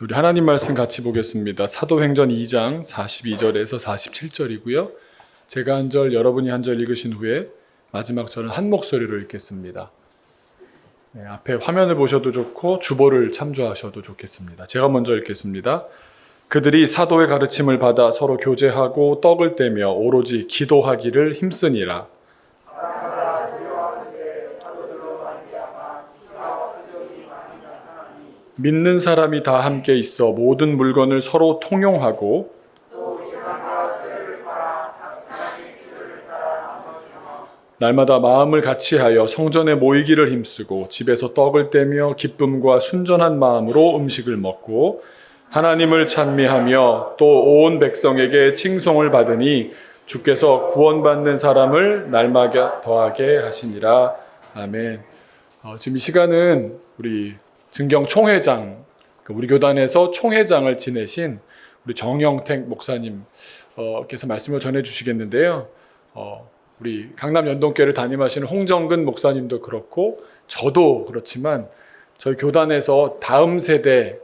우리 하나님 말씀 같이 보겠습니다. 사도행전 2장 42절에서 47절이고요. 제가 한 절, 여러분이 한 절 읽으신 후에 마지막 절은 한 목소리로 읽겠습니다. 네, 앞에 화면을 보셔도 좋고 주보를 참조하셔도 좋겠습니다. 제가 먼저 읽겠습니다. 그들이 사도의 가르침을 받아 서로 교제하고 떡을 떼며 오로지 기도하기를 힘쓰니라. 믿는 사람이 다 함께 있어 모든 물건을 서로 통용하고 날마다 마음을 같이하여 성전에 모이기를 힘쓰고 집에서 떡을 떼며 기쁨과 순전한 마음으로 음식을 먹고 하나님을 찬미하며 또 온 백성에게 칭송을 받으니 주께서 구원받는 사람을 날마다 더하게 하시니라 아멘. 어, 지금 이 시간은 우리 증경 총회장, 그 우리 교단에서 총회장을 지내신 우리 정영택 목사님께서 말씀을 전해주시겠는데요. 어, 우리 강남 연동교를 담임하시는 홍정근 목사님도 그렇고 저도 그렇지만 저희 교단에서 다음 세대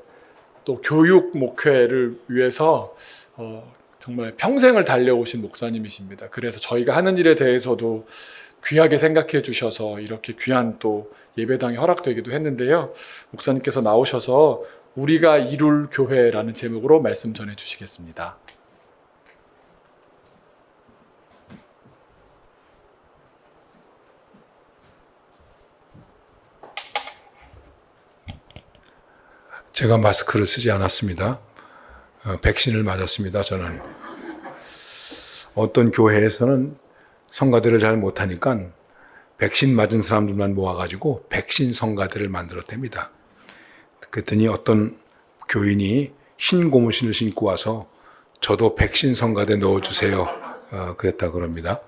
또 교육 목회를 위해서 어, 정말 평생을 달려오신 목사님이십니다. 그래서 저희가 하는 일에 대해서도 귀하게 생각해 주셔서 이렇게 귀한 또 예배당이 허락되기도 했는데요. 목사님께서 나오셔서 우리가 이룰 교회라는 제목으로 말씀 전해 주시겠습니다. 제가 마스크를 쓰지 않았습니다. 어, 백신을 맞았습니다. 저는 어떤 교회에서는 성가대를 잘 못하니까 백신 맞은 사람들만 모아가지고 백신 성가대를 만들었답니다. 그랬더니 어떤 교인이 흰 고무신을 신고 와서 저도 백신 성가대 넣어주세요. 어, 그랬다 그럽니다.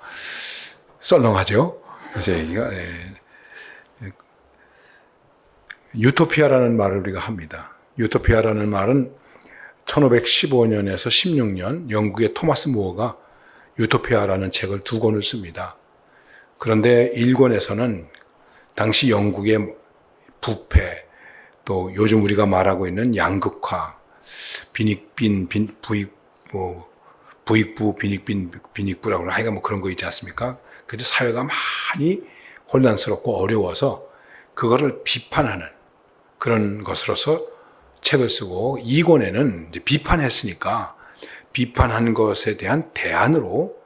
썰렁하죠? 그래서 얘기가 예. 유토피아라는 말을 우리가 합니다. 유토피아라는 말은 1515년에서 16년 영국의 토마스 무어가 유토피아라는 책을 두 권을 씁니다. 그런데 일권에서는 당시 영국의 부패, 또 요즘 우리가 말하고 있는 양극화, 빈익빈, 빈, 부익, 뭐, 부익부, 빈익빈, 빈익부라고 하여간 뭐 그런 거 있지 않습니까? 그래서 사회가 많이 혼란스럽고 어려워서 그거를 비판하는 그런 것으로서 책을 쓰고 이권에는 비판했으니까 비판한 것에 대한 대안으로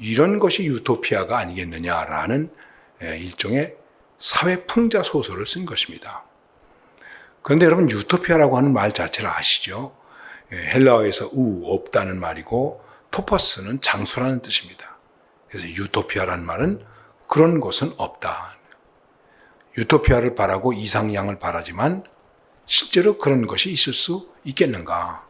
이런 것이 유토피아가 아니겠느냐라는 예, 일종의 사회 풍자 소설을 쓴 것입니다. 그런데 여러분 유토피아라고 하는 말 자체를 아시죠? 예, 헬라어에서 우 없다는 말이고 토퍼스는 장수라는 뜻입니다. 그래서 유토피아라는 말은 그런 것은 없다. 유토피아를 바라고 이상향을 바라지만 실제로 그런 것이 있을 수 있겠는가?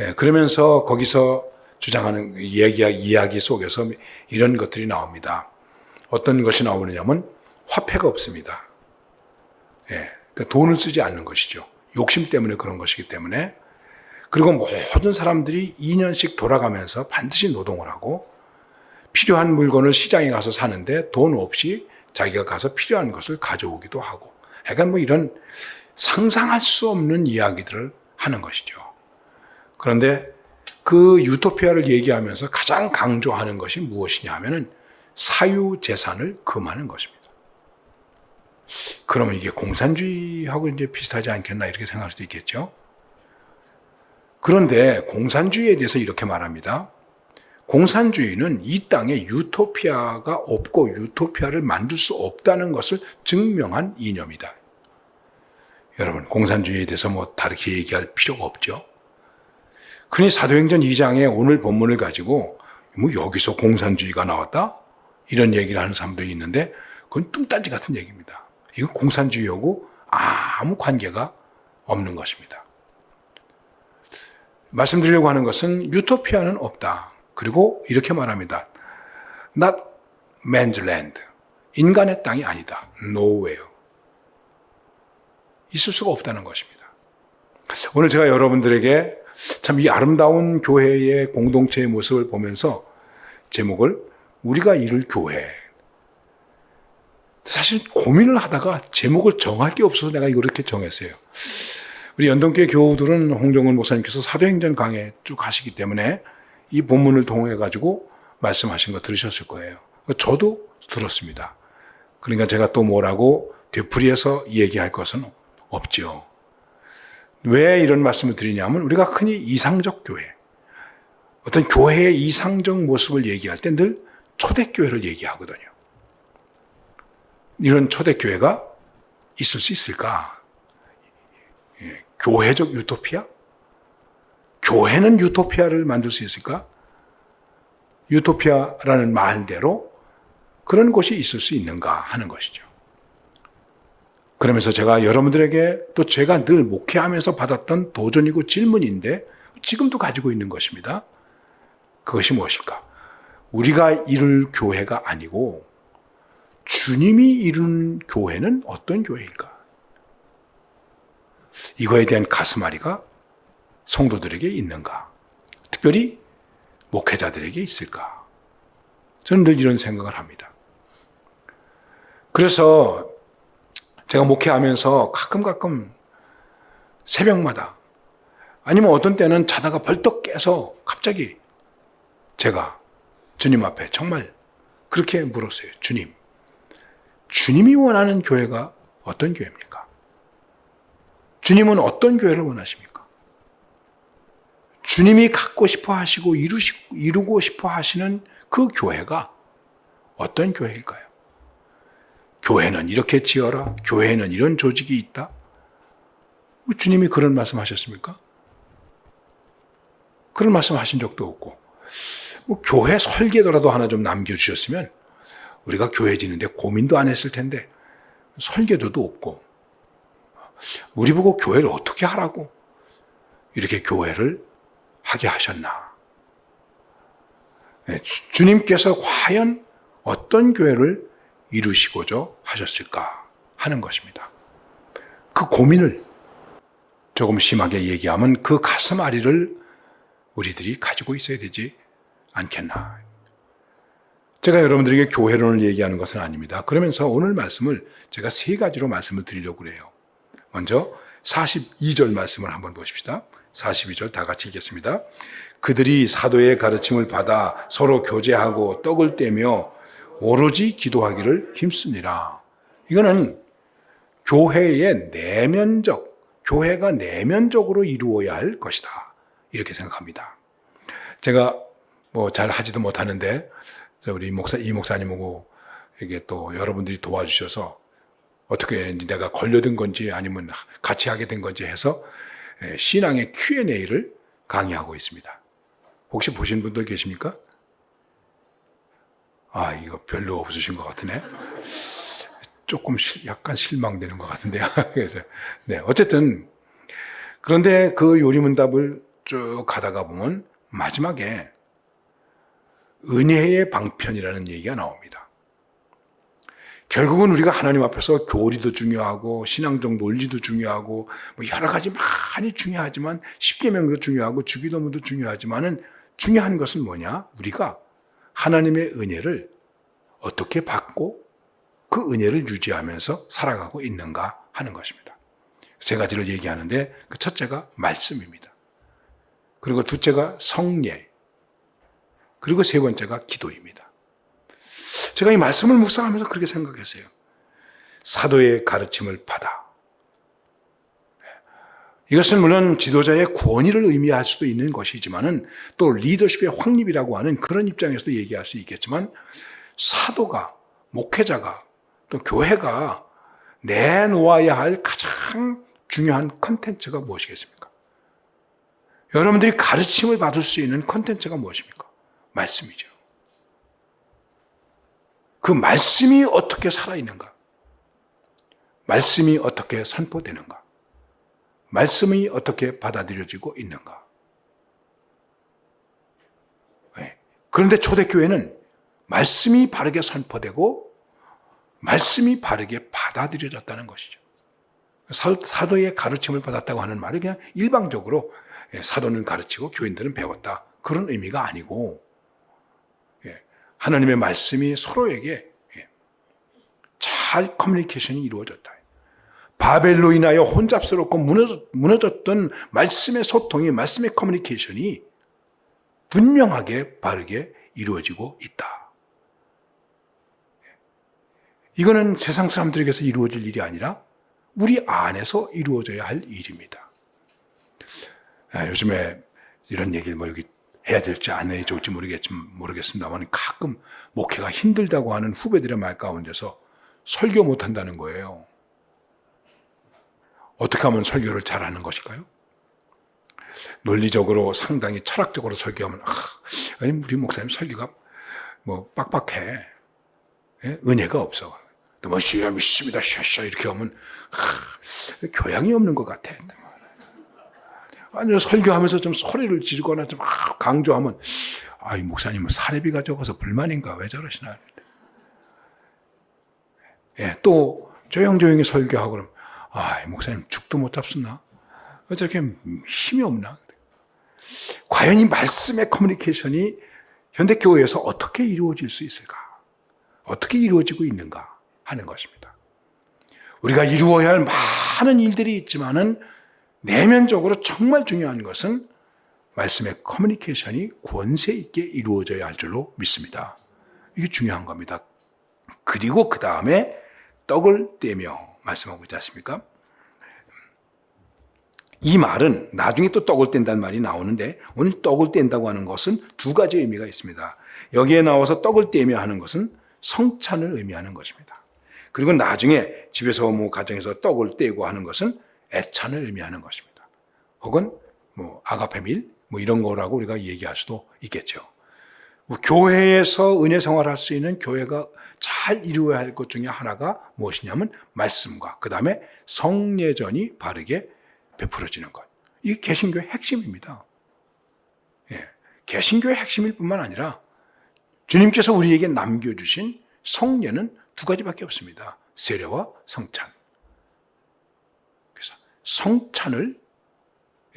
예, 그러면서 거기서 주장하는 이야기, 이야기 속에서 이런 것들이 나옵니다. 어떤 것이 나오느냐면 화폐가 없습니다. 예, 그러니까 돈을 쓰지 않는 것이죠. 욕심 때문에 그런 것이기 때문에 그리고 모든 사람들이 2년씩 돌아가면서 반드시 노동을 하고 필요한 물건을 시장에 가서 사는데 돈 없이 자기가 가서 필요한 것을 가져오기도 하고 약간 뭐 이런 상상할 수 없는 이야기들을 하는 것이죠. 그런데 그 유토피아를 얘기하면서 가장 강조하는 것이 무엇이냐 하면은 사유 재산을 금하는 것입니다. 그러면 이게 공산주의하고 이제 비슷하지 않겠나 이렇게 생각할 수도 있겠죠. 그런데 공산주의에 대해서 이렇게 말합니다. 공산주의는 이 땅에 유토피아가 없고 유토피아를 만들 수 없다는 것을 증명한 이념이다. 여러분, 공산주의에 대해서 뭐 다르게 얘기할 필요가 없죠. 그러니 사도행전 2장에 오늘 본문을 가지고 뭐 여기서 공산주의가 나왔다? 이런 얘기를 하는 사람도 있는데 그건 뚱딴지 같은 얘기입니다. 이건 공산주의하고 아무 관계가 없는 것입니다. 말씀드리려고 하는 것은 유토피아는 없다. 그리고 이렇게 말합니다. Not man's land. 인간의 땅이 아니다. Nowhere. 있을 수가 없다는 것입니다. 오늘 제가 여러분들에게 참 이 아름다운 교회의 공동체의 모습을 보면서 제목을 우리가 이룰 교회. 사실 고민을 하다가 제목을 정할 게 없어서 내가 이렇게 정했어요. 우리 연동교회 교우들은 홍정은 목사님께서 사도행전 강해 쭉 하시기 때문에 이 본문을 통해 가지고 말씀하신 거 들으셨을 거예요. 저도 들었습니다. 그러니까 제가 또 뭐라고 되풀이해서 얘기할 것은 없죠. 왜 이런 말씀을 드리냐면 우리가 흔히 이상적 교회, 어떤 교회의 이상적 모습을 얘기할 때늘 초대교회를 얘기하거든요. 이런 초대교회가 있을 수 있을까? 예, 교회적 유토피아? 교회는 유토피아를 만들 수 있을까? 유토피아라는 말대로 그런 곳이 있을 수 있는가 하는 것이죠. 그러면서 제가 여러분들에게 또 제가 늘 목회하면서 받았던 도전이고 질문인데 지금도 가지고 있는 것입니다. 그것이 무엇일까? 우리가 이룰 교회가 아니고 주님이 이룬 교회는 어떤 교회일까? 이거에 대한 가슴앓이가 성도들에게 있는가? 특별히 목회자들에게 있을까? 저는 늘 이런 생각을 합니다. 그래서 제가 목회하면서 가끔 가끔 새벽마다 아니면 어떤 때는 자다가 벌떡 깨서 갑자기 제가 주님 앞에 정말 그렇게 물었어요. 주님. 주님이 원하는 교회가 어떤 교회입니까? 주님은 어떤 교회를 원하십니까? 주님이 갖고 싶어 하시고 이루시고, 이루고 싶어 하시는 그 교회가 어떤 교회일까요? 교회는 이렇게 지어라. 교회는 이런 조직이 있다. 뭐 주님이 그런 말씀 하셨습니까? 그런 말씀 하신 적도 없고, 뭐 교회 설계도라도 하나 좀 남겨주셨으면 우리가 교회 지는데 고민도 안 했을 텐데, 설계도도 없고, 우리 보고 교회를 어떻게 하라고 이렇게 교회를 하게 하셨나. 네, 주- 주님께서 과연 어떤 교회를 이루시고자 하셨을까 하는 것입니다. 그 고민을 조금 심하게 얘기하면 그 가슴 아리를 우리들이 가지고 있어야 되지 않겠나. 제가 여러분들에게 교회론을 얘기하는 것은 아닙니다. 그러면서 오늘 말씀을 제가 세 가지로 말씀을 드리려고 그래요. 먼저 42절 말씀을 한번 보십시다. 42절 다 같이 읽겠습니다. 그들이 사도의 가르침을 받아 서로 교제하고 떡을 떼며 오로지 기도하기를 힘쓰니라. 이거는 교회의 내면적, 교회가 내면적으로 이루어야 할 것이다. 이렇게 생각합니다. 제가 뭐 잘 하지도 못하는데, 우리 목사, 이 목사님하고 이게 또 여러분들이 도와주셔서 어떻게 내가 걸려든 건지 아니면 같이 하게 된 건지 해서 예, 신앙의 Q&A를 강의하고 있습니다. 혹시 보신 분들 계십니까? 아, 이거 별로 없으신 것 같으네. 조금 실- 약간 실망되는 것 같은데요. 그래서, 네, 어쨌든 그런데 그 요리문답을 쭉 가다가 보면 마지막에 은혜의 방편이라는 얘기가 나옵니다. 결국은 우리가 하나님 앞에서 교리도 중요하고 신앙적 논리도 중요하고 뭐 여러 가지 많이 중요하지만 십계명도 중요하고 주기도문도 중요하지만은 중요한 것은 뭐냐? 우리가 하나님의 은혜를 어떻게 받고 그 은혜를 유지하면서 살아가고 있는가 하는 것입니다. 세 가지를 얘기하는데 그 첫째가 말씀입니다. 그리고 둘째가 성례. 그리고 세 번째가 기도입니다. 제가 이 말씀을 묵상하면서 그렇게 생각했어요. 사도의 가르침을 받아. 이것은 물론 지도자의 권위를 의미할 수도 있는 것이지만은 또 리더십의 확립이라고 하는 그런 입장에서도 얘기할 수 있겠지만 사도가 목회자가 또 교회가 내놓아야 할 가장 중요한 컨텐츠가 무엇이겠습니까? 여러분들이 가르침을 받을 수 있는 컨텐츠가 무엇입니까? 말씀이죠. 그 말씀이 어떻게 살아있는가? 말씀이 어떻게 선포되는가? 말씀이 어떻게 받아들여지고 있는가? 네. 그런데 초대교회는 말씀이 바르게 선포되고 말씀이 바르게 받아들여졌다는 것이죠. 사도의 가르침을 받았다고 하는 말이 그냥 일방적으로 예, 사도는 가르치고 교인들은 배웠다. 그런 의미가 아니고 예, 하나님의 말씀이 서로에게 예, 잘 커뮤니케이션이 이루어졌다. 바벨로 인하여 혼잡스럽고 무너졌, 무너졌던 말씀의 소통이, 말씀의 커뮤니케이션이 분명하게 바르게 이루어지고 있다. 이거는 세상 사람들에게서 이루어질 일이 아니라 우리 안에서 이루어져야 할 일입니다. 아, 요즘에 이런 얘기를 뭐 여기 해야 될지 안 해야 좋을지 모르겠지만 모르겠습니다만 가끔 목회가 힘들다고 하는 후배들의 말 가운데서 설교 못 한다는 거예요. 어떻게 하면 설교를 잘하는 것일까요? 논리적으로 상당히 철학적으로 설교하면 아, 아니 우리 목사님 설교가 뭐 빡빡해. 예? 은혜가 없어. 뭐 주여 믿습니다. 샤샤 이렇게 하면 하, 교양이 없는 것 같아. 아니 설교하면서 좀 소리를 지르거나 좀 아, 강조하면 아이 목사님은 사례비가 적어서 불만인가 왜 저러시나. 예, 또 조용조용히 설교하고 그러면 아, 이 목사님 죽도 못 잡수나? 왜 저렇게 힘이 없나? 과연 이 말씀의 커뮤니케이션이 현대교회에서 어떻게 이루어질 수 있을까? 어떻게 이루어지고 있는가 하는 것입니다. 우리가 이루어야 할 많은 일들이 있지만은 내면적으로 정말 중요한 것은 말씀의 커뮤니케이션이 권세 있게 이루어져야 할 줄로 믿습니다. 이게 중요한 겁니다. 그리고 그 다음에 떡을 떼며 말씀하고 있지 않습니까? 이 말은 나중에 또 떡을 뗀다는 말이 나오는데 오늘 떡을 뗀다고 하는 것은 두 가지 의미가 있습니다. 여기에 나와서 떡을 떼며 하는 것은 성찬을 의미하는 것입니다. 그리고 나중에 집에서 뭐 가정에서 떡을 떼고 하는 것은 애찬을 의미하는 것입니다. 혹은 뭐 아가페밀 뭐 이런 거라고 우리가 얘기할 수도 있겠죠. 교회에서 은혜 생활할 수 있는 교회가 잘 이루어야 할 것 중에 하나가 무엇이냐면 말씀과 그 다음에 성례전이 바르게 베풀어지는 것. 이게 개신교의 핵심입니다. 예. 개신교의 핵심일 뿐만 아니라 주님께서 우리에게 남겨주신 성례는 두 가지밖에 없습니다. 세례와 성찬. 그래서 성찬을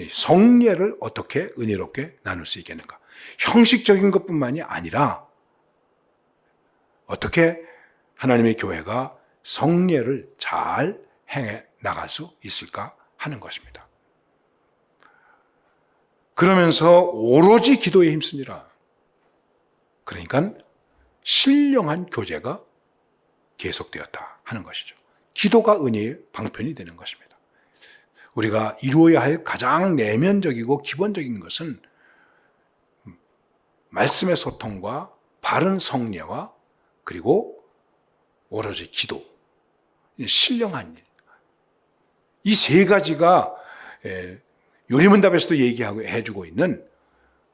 성례를 어떻게 은혜롭게 나눌 수 있겠는가? 형식적인 것뿐만이 아니라 어떻게 하나님의 교회가 성례를 잘 행해 나갈 수 있을까 하는 것입니다. 그러면서 오로지 기도에 힘쓰니라. 그러니까 신령한 교제가 계속되었다 하는 것이죠. 기도가 은혜의 방편이 되는 것입니다. 우리가 이루어야 할 가장 내면적이고 기본적인 것은 말씀의 소통과 바른 성례와 그리고 오로지 기도, 신령한 일. 이 세 가지가 요리문답에서도 얘기하고 해주고 있는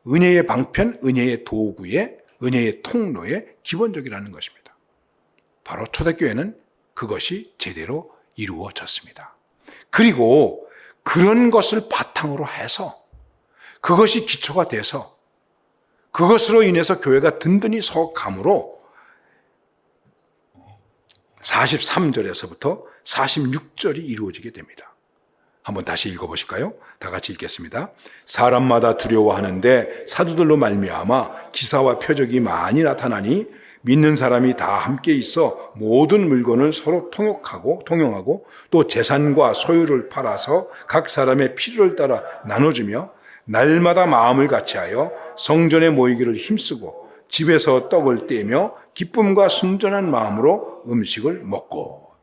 은혜의 방편, 은혜의 도구의 은혜의 통로의 기본적이라는 것입니다. 바로 초대교회는 그것이 제대로 이루어졌습니다. 그리고 그런 것을 바탕으로 해서 그것이 기초가 돼서 그것으로 인해서 교회가 든든히 서감으로 43절에서부터 46절이 이루어지게 됩니다. 한번 다시 읽어보실까요? 다 같이 읽겠습니다. 사람마다 두려워하는데 사도들로 말미암아 기사와 표적이 많이 나타나니 믿는 사람이 다 함께 있어 모든 물건을 서로 통역하고 통용하고 또 재산과 소유를 팔아서 각 사람의 필요를 따라 나눠주며 날마다 마음을 같이하여 성전에 모이기를 힘쓰고 집에서 떡을 떼며 기쁨과 순전한 마음으로 음식을 먹고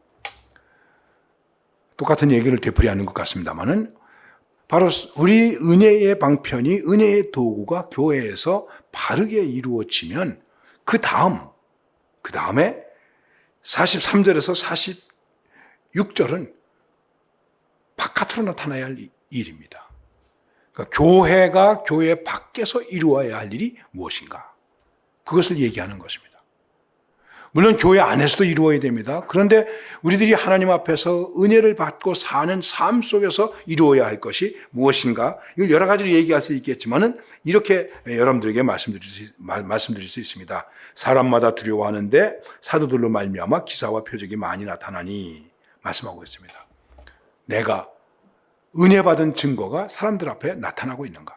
똑같은 얘기를 되풀이하는 것 같습니다만은 바로 우리 은혜의 방편이 은혜의 도구가 교회에서 바르게 이루어지면 그 다음 그 다음에 43절에서 46절은 바깥으로 나타나야 할 일입니다. 그러니까 교회가 교회 밖에서 이루어야 할 일이 무엇인가? 그것을 얘기하는 것입니다. 물론 교회 안에서도 이루어야 됩니다. 그런데 우리들이 하나님 앞에서 은혜를 받고 사는 삶 속에서 이루어야 할 것이 무엇인가? 이걸 여러 가지로 얘기할 수 있겠지만은 이렇게 여러분들에게 말씀드릴 수, 말씀드릴 수 있습니다. 사람마다 두려워하는데 사도들로 말미암아 기사와 표적이 많이 나타나니 말씀하고 있습니다. 내가 은혜 받은 증거가 사람들 앞에 나타나고 있는가?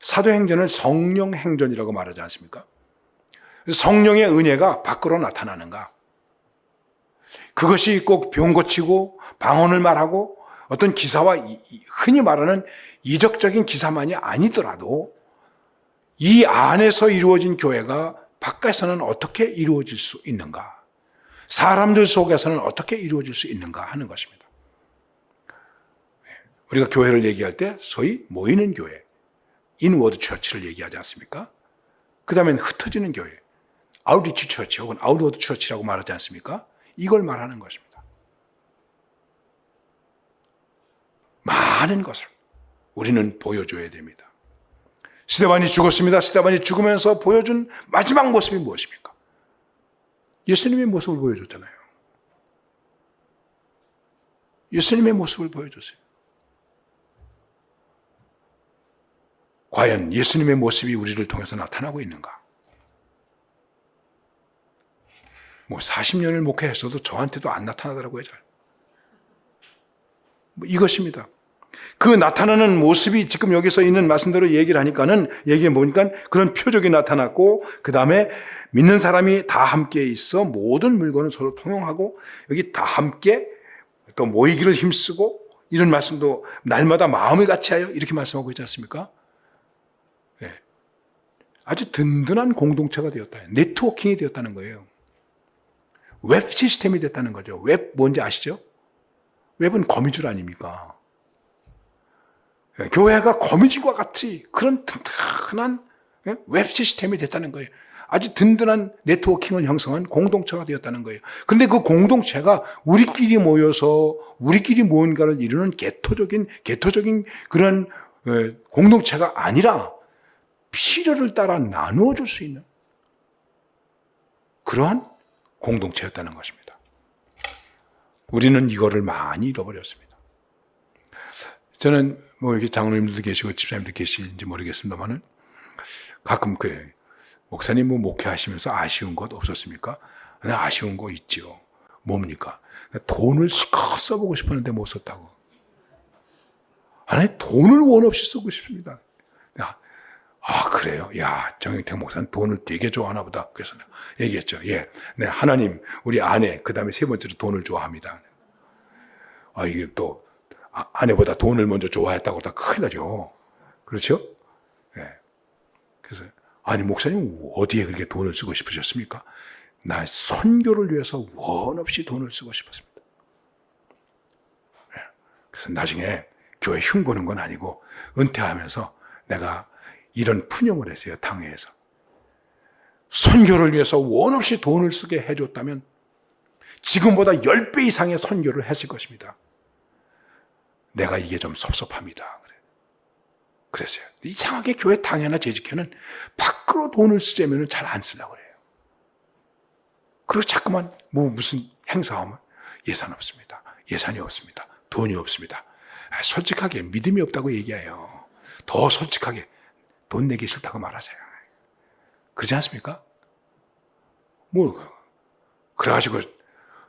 사도행전을 성령 행전이라고 말하지 않습니까? 성령의 은혜가 밖으로 나타나는가? 그것이 꼭 병 고치고 방언을 말하고 어떤 기사와 흔히 말하는 이적적인 기사만이 아니더라도 이 안에서 이루어진 교회가 바깥에서는 어떻게 이루어질 수 있는가? 사람들 속에서는 어떻게 이루어질 수 있는가 하는 것입니다. 우리가 교회를 얘기할 때 소위 모이는 교회, 인워드 처치를 얘기하지 않습니까? 그 다음엔 흩어지는 교회, 아웃리치 처치 혹은 아웃워드 처치라고 말하지 않습니까? 이걸 말하는 것입니다. 많은 것을 우리는 보여줘야 됩니다. 스테반이 죽었습니다. 스테반이 죽으면서 보여준 마지막 모습이 무엇입니까? 예수님의 모습을 보여줬잖아요. 예수님의 모습을 보여줬어요. 과연 예수님의 모습이 우리를 통해서 나타나고 있는가? 뭐 40년을 목회했어도 저한테도 안 나타나더라고요, 잘. 뭐 이것입니다. 그 나타나는 모습이 지금 여기서 있는 말씀대로 얘기를 하니까는 얘기해 보니까 그런 표적이 나타났고 그 다음에 믿는 사람이 다 함께 있어 모든 물건을 서로 통용하고 여기 다 함께 또 모이기를 힘쓰고 이런 말씀도 날마다 마음을 같이하여 이렇게 말씀하고 있지 않습니까? 예. 아주 든든한 공동체가 되었다. 네트워킹이 되었다는 거예요. 웹 시스템이 됐다는 거죠. 웹 뭔지 아시죠? 웹은 거미줄 아닙니까? 예, 교회가 거미줄과 같이 그런 튼튼한 예, 웹 시스템이 됐다는 거예요. 아주 든든한 네트워킹을 형성한 공동체가 되었다는 거예요. 그런데 그 공동체가 우리끼리 모여서 우리끼리 무언가를 이루는 개토적인 개토적인 그런 예, 공동체가 아니라 필요를 따라 나누어 줄 수 있는 그러한 공동체였다는 것입니다. 우리는 이거를 많이 잃어버렸습니다. 저는 뭐 이렇게 장로님들도 계시고 집사님도 계시는지 모르겠습니다만은 가끔 그 목사님 뭐 목회하시면서 아쉬운 것 없었습니까? 네, 아쉬운 거 있지요. 뭡니까? 돈을 실컷 써보고 싶었는데 못 썼다고. 아니 돈을 원 없이 쓰고 싶습니다. 야, 아 그래요? 야 정영택 목사는 돈을 되게 좋아하나 보다. 그래서 얘기했죠. 예, 네 하나님 우리 아내 그 다음에 세 번째로 돈을 좋아합니다. 아 이게 또 아, 아내보다 돈을 먼저 좋아했다고 다 큰일 나죠. 그렇죠? 예. 그래서 아니 목사님 어디에 그렇게 돈을 쓰고 싶으셨습니까? 나 선교를 위해서 원 없이 돈을 쓰고 싶었습니다. 예. 그래서 나중에 교회 흉보는 건 아니고 은퇴하면서 내가 이런 푸념을 했어요 당회에서 선교를 위해서 원 없이 돈을 쓰게 해줬다면 지금보다 10배 이상의 선교를 했을 것입니다. 내가 이게 좀 섭섭합니다. 그랬어요. 이상하게 교회 당회나 재직회는 밖으로 돈을 쓰자면 잘 안 쓰려고 그래요. 그리고 자꾸만 뭐 무슨 행사하면 예산 없습니다. 예산이 없습니다. 돈이 없습니다. 아, 솔직하게 믿음이 없다고 얘기해요. 더 솔직하게 돈 내기 싫다고 말하세요. 그러지 않습니까? 뭐, 그래가지고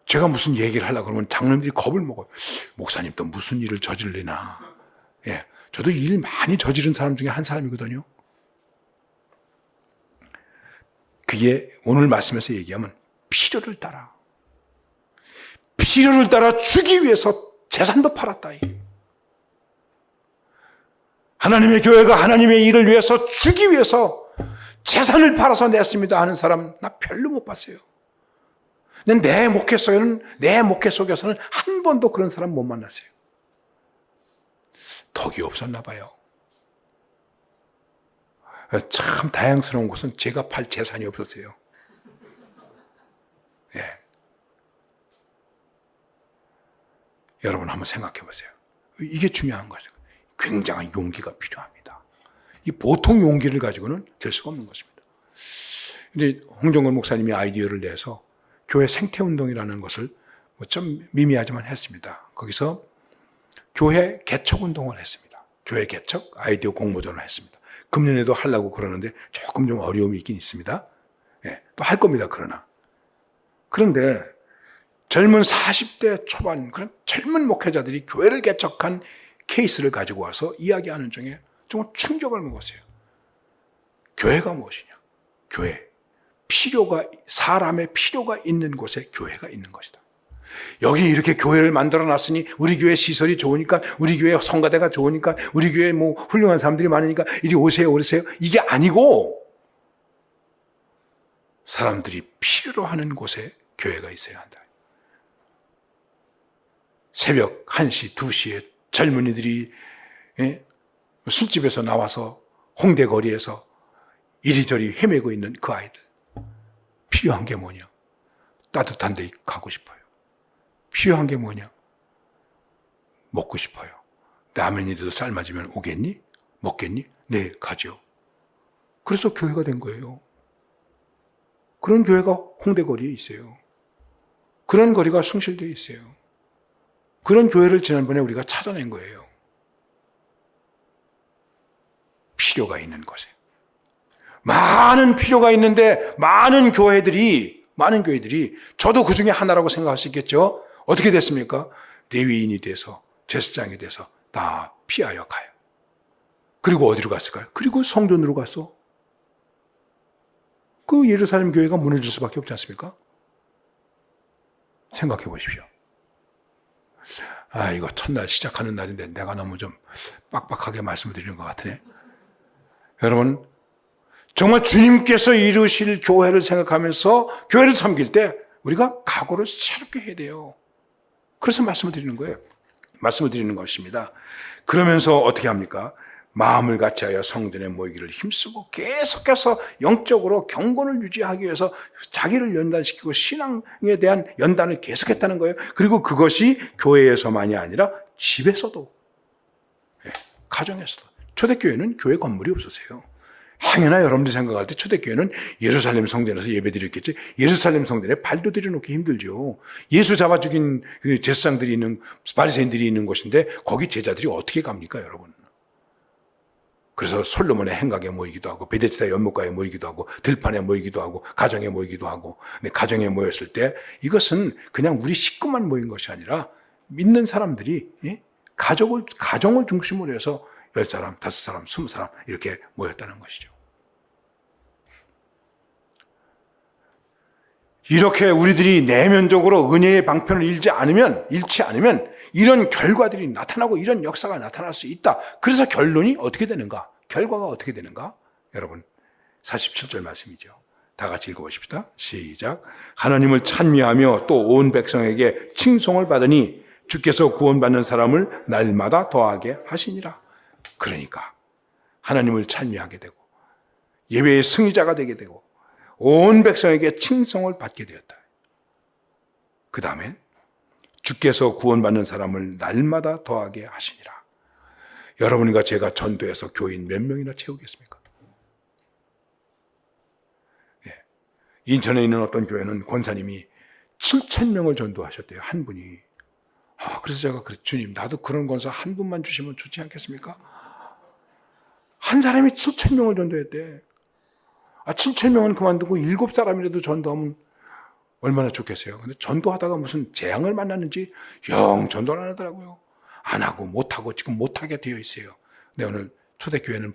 제가 무슨 얘기를 하려고 그러면 장로님들이 겁을 먹어요. 목사님 또 무슨 일을 저질리나. 예. 저도 일 많이 저지른 사람 중에 한 사람이거든요. 그게 오늘 말씀에서 얘기하면 필요를 따라. 필요를 따라 주기 위해서 재산도 팔았다. 하나님의 교회가 하나님의 일을 위해서 주기 위해서 재산을 팔아서 냈습니다 하는 사람 나 별로 못 봤어요. 내 목회 속에는 내 목회 속에서는 한 번도 그런 사람 못 만났어요. 덕이 없었나 봐요. 참 다양스러운 것은 제가 팔 재산이 없었어요. 예. 여러분 한번 생각해 보세요. 이게 중요한 거죠. 굉장한 용기가 필요합니다. 이 보통 용기를 가지고는 될 수가 없는 것입니다. 근데 홍정건 목사님이 아이디어를 내서 교회 생태운동이라는 것을 뭐좀 미미하지만 했습니다. 거기서 교회 개척운동을 했습니다. 교회 개척 아이디어 공모전을 했습니다. 금년에도 하려고 그러는데 조금 좀 어려움이 있긴 있습니다. 예, 또 할 겁니다. 그러나. 그런데 젊은 40대 초반 그런 젊은 목회자들이 교회를 개척한 케이스를 가지고 와서 이야기하는 중에 정말 충격을 먹었어요. 교회가 무엇이냐? 교회. 필요가, 사람의 필요가 있는 곳에 교회가 있는 것이다. 여기 이렇게 교회를 만들어 놨으니 우리 교회 시설이 좋으니까 우리 교회 성가대가 좋으니까 우리 교회 뭐 훌륭한 사람들이 많으니까 이리 오세요 오세요 이게 아니고 사람들이 필요로 하는 곳에 교회가 있어야 한다. 새벽 1시, 2시에 젊은이들이 예? 술집에서 나와서 홍대 거리에서 이리저리 헤매고 있는 그 아이들. 필요한 게 뭐냐? 따뜻한 데 가고 싶어요. 필요한 게 뭐냐? 먹고 싶어요. 라면이라도 삶아지면 오겠니? 먹겠니? 네, 가죠. 그래서 교회가 된 거예요. 그런 교회가 홍대 거리에 있어요. 그런 거리가 숭실되어 있어요. 그런 교회를 지난번에 우리가 찾아낸 거예요. 필요가 있는 곳에. 많은 필요가 있는데 많은 교회들이 많은 교회들이 저도 그 중에 하나라고 생각할 수 있겠죠. 어떻게 됐습니까? 레위인이 돼서 제사장이 돼서 다 피하여 가요. 그리고 어디로 갔을까요? 그리고 성전으로 갔어. 그 예루살렘 교회가 무너질 수밖에 없지 않습니까? 생각해 보십시오. 아, 이거 첫날 시작하는 날인데 내가 너무 좀 빡빡하게 말씀을 드리는 것 같으네. 여러분, 정말 주님께서 이루실 교회를 생각하면서 교회를 섬길 때 우리가 각오를 새롭게 해야 돼요. 그래서 말씀을 드리는 거예요. 말씀을 드리는 것입니다. 그러면서 어떻게 합니까? 마음을 같이 하여 성전에 모이기를 힘쓰고 계속해서 영적으로 경건을 유지하기 위해서 자기를 연단시키고 신앙에 대한 연단을 계속했다는 거예요. 그리고 그것이 교회에서만이 아니라 집에서도, 예, 가정에서도. 초대교회는 교회 건물이 없었어요. 행여나 여러분들이 생각할 때 초대교회는 예루살렘 성전에서 예배 드렸겠지. 예루살렘 성전에 발도 들여놓기 힘들죠. 예수 잡아 죽인 그 제사장들이 있는 바리새인들이 있는 곳인데 거기 제자들이 어떻게 갑니까, 여러분? 그래서 솔로몬의 행각에 모이기도 하고 베데스다 연못가에 모이기도 하고 들판에 모이기도 하고 가정에 모이기도 하고 가정에 모였을 때 이것은 그냥 우리 식구만 모인 것이 아니라 믿는 사람들이 예? 가족을 가정을 중심으로 해서 열 사람, 다섯 사람, 스무 사람 이렇게 모였다는 것이죠. 이렇게 우리들이 내면적으로 은혜의 방편을 잃지 않으면, 잃지 않으면 이런 결과들이 나타나고 이런 역사가 나타날 수 있다. 그래서 결론이 어떻게 되는가? 결과가 어떻게 되는가? 여러분, 47절 말씀이죠. 다 같이 읽어보십시다. 시작. 하나님을 찬미하며 또 온 백성에게 칭송을 받으니 주께서 구원받는 사람을 날마다 더하게 하시니라. 그러니까 하나님을 찬미하게 되고 예배의 승리자가 되게 되고 온 백성에게 칭송을 받게 되었다. 그 다음에 주께서 구원받는 사람을 날마다 더하게 하시니라. 여러분과 제가 전도해서 교인 몇 명이나 채우겠습니까? 예. 인천에 있는 어떤 교회는 권사님이 7천 명을 전도하셨대요. 한 분이. 아, 그래서 제가 그랬 주님, 나도 그런 권사 한 분만 주시면 좋지 않겠습니까? 한 사람이 7천 명을 전도했대. 아, 7천 명은 그만두고 일곱 사람이라도 전도하면 얼마나 좋겠어요. 근데 전도하다가 무슨 재앙을 만났는지 영 전도를 안 하더라고요. 안 하고 못 하고 지금 못 하게 되어 있어요. 근데 오늘 초대 교회는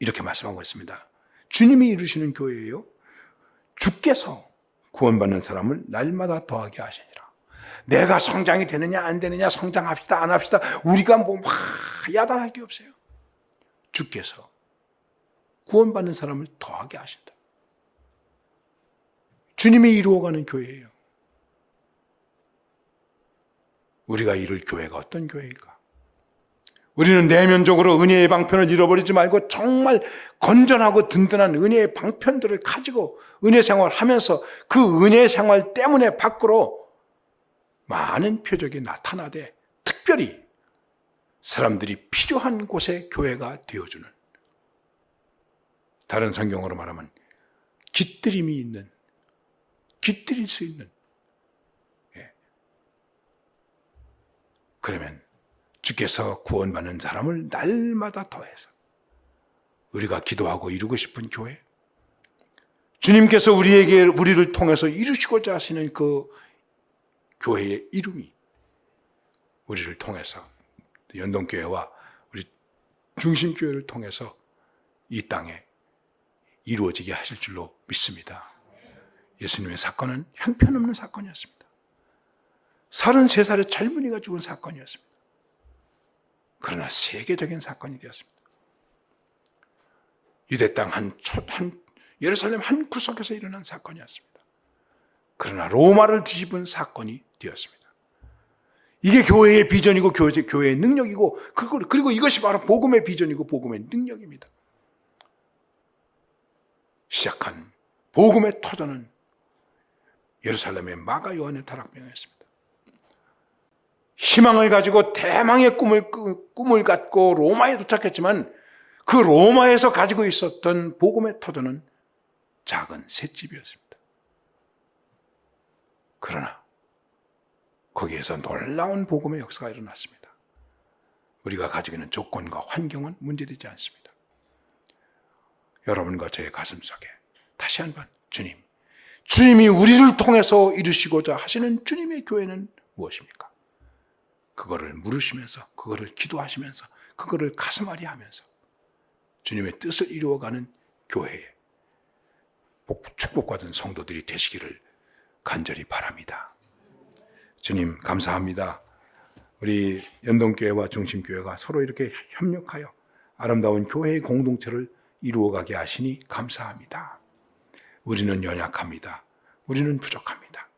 이렇게 말씀하고 있습니다. 주님이 이루시는 교회예요. 주께서 구원받는 사람을 날마다 더하게 하시니라. 내가 성장이 되느냐 안 되느냐 성장합시다 안 합시다 우리가 뭐 막 야단할 게 없어요. 주께서 구원받는 사람을 더하게 하신다. 주님이 이루어가는 교회예요. 우리가 이룰 교회가 어떤 교회일까? 우리는 내면적으로 은혜의 방편을 잃어버리지 말고 정말 건전하고 든든한 은혜의 방편들을 가지고 은혜 생활을 하면서 그 은혜 생활 때문에 밖으로 많은 표적이 나타나되 특별히 사람들이 필요한 곳에 교회가 되어주는 다른 성경으로 말하면 깃들임이 있는 깃들일 수 있는 그러면 주께서 구원받는 사람을 날마다 더해서 우리가 기도하고 이루고 싶은 교회 주님께서 우리에게 우리를 통해서 이루시고자 하시는 그 교회의 이름이 우리를 통해서 연동교회와 우리 중심교회를 통해서 이 땅에 이루어지게 하실 줄로 믿습니다. 예수님의 사건은 형편없는 사건이었습니다. 33살의 젊은이가 죽은 사건이었습니다. 그러나 세계적인 사건이 되었습니다. 유대 땅 한, 초- 한 예루살렘 한 구석에서 일어난 사건이었습니다. 그러나 로마를 뒤집은 사건이 되었습니다. 이게 교회의 비전이고 교회, 교회 의 능력이고 그리고, 그리고 이것이 바로 복음의 비전이고 복음의 능력입니다. 시작한 복음의 터전은 예루살렘의 마가 요한의 다락방이었습니다. 희망을 가지고 대망의 꿈을 꿈을 갖고 로마에 도착했지만 그 로마에서 가지고 있었던 복음의 터전은 작은 셋집이었습니다. 그러나 거기에서 놀라운 복음의 역사가 일어났습니다. 우리가 가지고 있는 조건과 환경은 문제되지 않습니다. 여러분과 저의 가슴 속에 다시 한번 주님, 주님이 우리를 통해서 이루시고자 하시는 주님의 교회는 무엇입니까? 그거를 물으시면서, 그거를 기도하시면서, 그거를 가슴앓이 하면서 주님의 뜻을 이루어가는 교회에 복- 축복받은 성도들이 되시기를 간절히 바랍니다. 주님, 감사합니다. 우리 연동교회와 중심교회가 서로 이렇게 협력하여 아름다운 교회의 공동체를 이루어가게 하시니 감사합니다. 우리는 연약합니다. 우리는 부족합니다.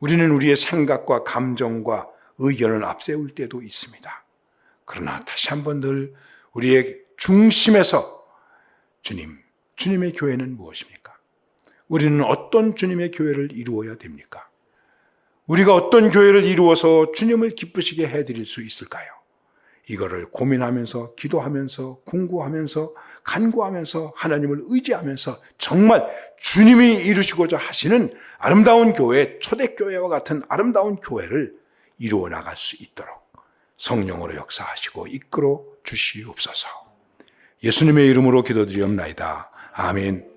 우리는 우리의 생각과 감정과 의견을 앞세울 때도 있습니다. 그러나 다시 한번 늘 우리의 중심에서 주님, 주님의 교회는 무엇입니까? 우리는 어떤 주님의 교회를 이루어야 됩니까? 우리가 어떤 교회를 이루어서 주님을 기쁘시게 해드릴 수 있을까요? 이거를 고민하면서, 기도하면서, 궁구하면서, 간구하면서, 하나님을 의지하면서 정말 주님이 이루시고자 하시는 아름다운 교회, 초대교회와 같은 아름다운 교회를 이루어 나갈 수 있도록 성령으로 역사하시고 이끌어 주시옵소서. 예수님의 이름으로 기도드리옵나이다. 아멘.